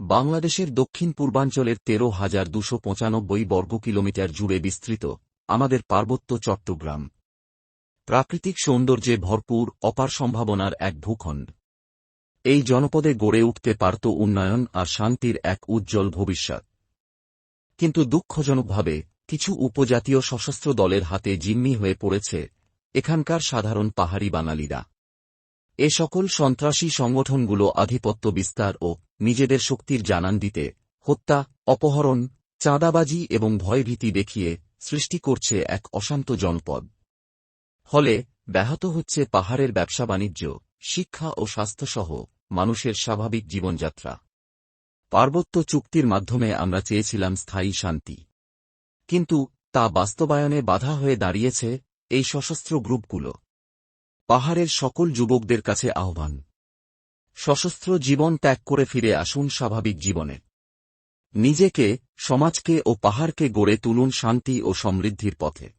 বাংলাদেশের দক্ষিণ পূর্বাঞ্চলের তেরো হাজার দুশো পঁচানব্বই বর্গ কিলোমিটার জুড়ে বিস্তৃত, আমাদের পার্বত্য চট্টগ্রাম। প্রাকৃতিক সৌন্দর্যে ভরপুর, অপার সম্ভাবনার এক ভূখণ্ড। এই জনপদে গড়ে উঠতে পারত উন্নয়ন আর শান্তির এক উজ্জ্বল ভবিষ্যৎ। কিন্তু দুঃখজনকভাবে, কিছু উপজাতীয় সশস্ত্র দলের হাতে জিম্মি হয়ে পড়েছে এখানকার সাধারণ পাহাড়ি বাঙালিরা। এ সকল সন্ত্রাসী সংগঠনগুলো আধিপত্য বিস্তার ও নিজেদের শক্তির জানান দিতে, হত্যা, অপহরণ, চাঁদাবাজি এবং ভয়ভীতি দেখিয়ে সৃষ্টি করছে এক অশান্ত জনপদ। ফলে ব্যাহত হচ্ছে পাহাড়ের ব্যবসা বাণিজ্য, শিক্ষা ও স্বাস্থ্যসহ মানুষের স্বাভাবিক জীবনযাত্রা। পার্বত্য চুক্তির মাধ্যমে আমরা চেয়েছিলাম স্থায়ী শান্তি। কিন্তু তা বাস্তবায়নে বাধা হয়ে দাঁড়িয়েছে এই সশস্ত্র গ্রুপগুলো। পাহাড়ের সকল যুবকদের কাছে আহ্বান। সশস্ত্র জীবন ত্যাগ করে ফিরে আসুন স্বাভাবিক জীবনে। নিজেকে, সমাজকে ও পাহাড়কে গড়ে তুলুন শান্তি ও সমৃদ্ধির পথে।